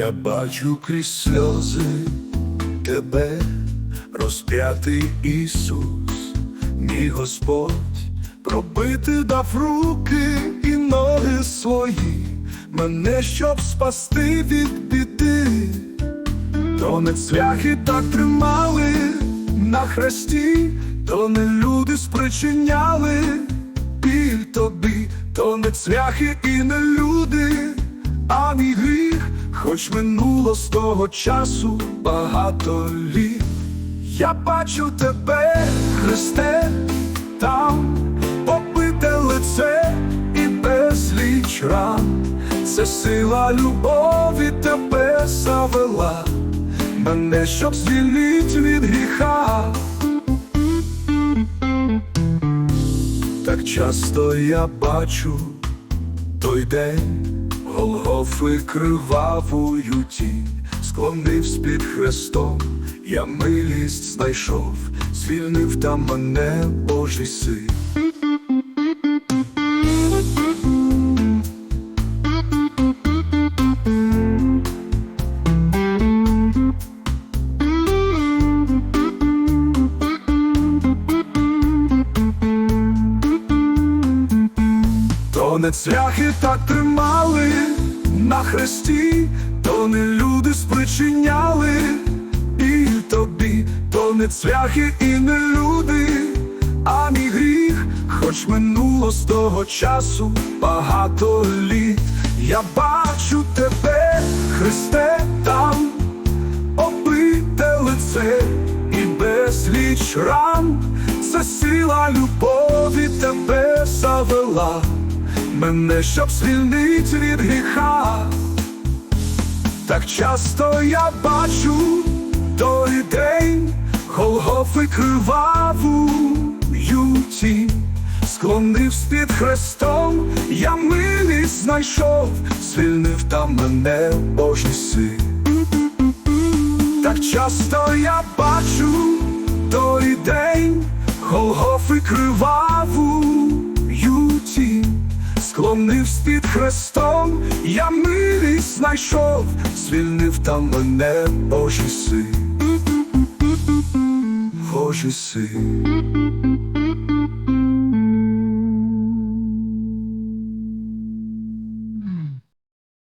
Я бачу крізь сльози тебе, розп'ятий Ісус, мій Господь, пробити дав руки і ноги свої, мене щоб спасти від біди, то не цвяхи так тримали на хресті, то не люди спричиняли біль тобі, то не цвяхи і не люди, а мій хоч минуло з того часу багато літ. Я бачу тебе, Христе, там побите лице і безліч ран. Це сила любові тебе завела, мене щоб звільнить від гріха. Так часто я бачу той день Голгофи кривавою тінь Склонивсь під хрестом, я милість знайшов, звільнив там мене Божий син. Не цвяхи так тримали на хресті, то не люди спричиняли біль тобі, то не цвяхи і не люди, а мій гріх, хоч минуло з того часу багато літ. Я бачу тебе, Христе, там, обите лице і безліч ран, це сила любові тебе завела, мене щоб звільнить від гріха. Так часто я бачу той день Голгофи криваву тінь Склонився під хрестом, я милість знайшов, звільнив там мене Божий син. Так часто я бачу той день Голгофи криваву Склонився під хрестом, я милість знайшов, звільнив там мене Божий син, Божий син.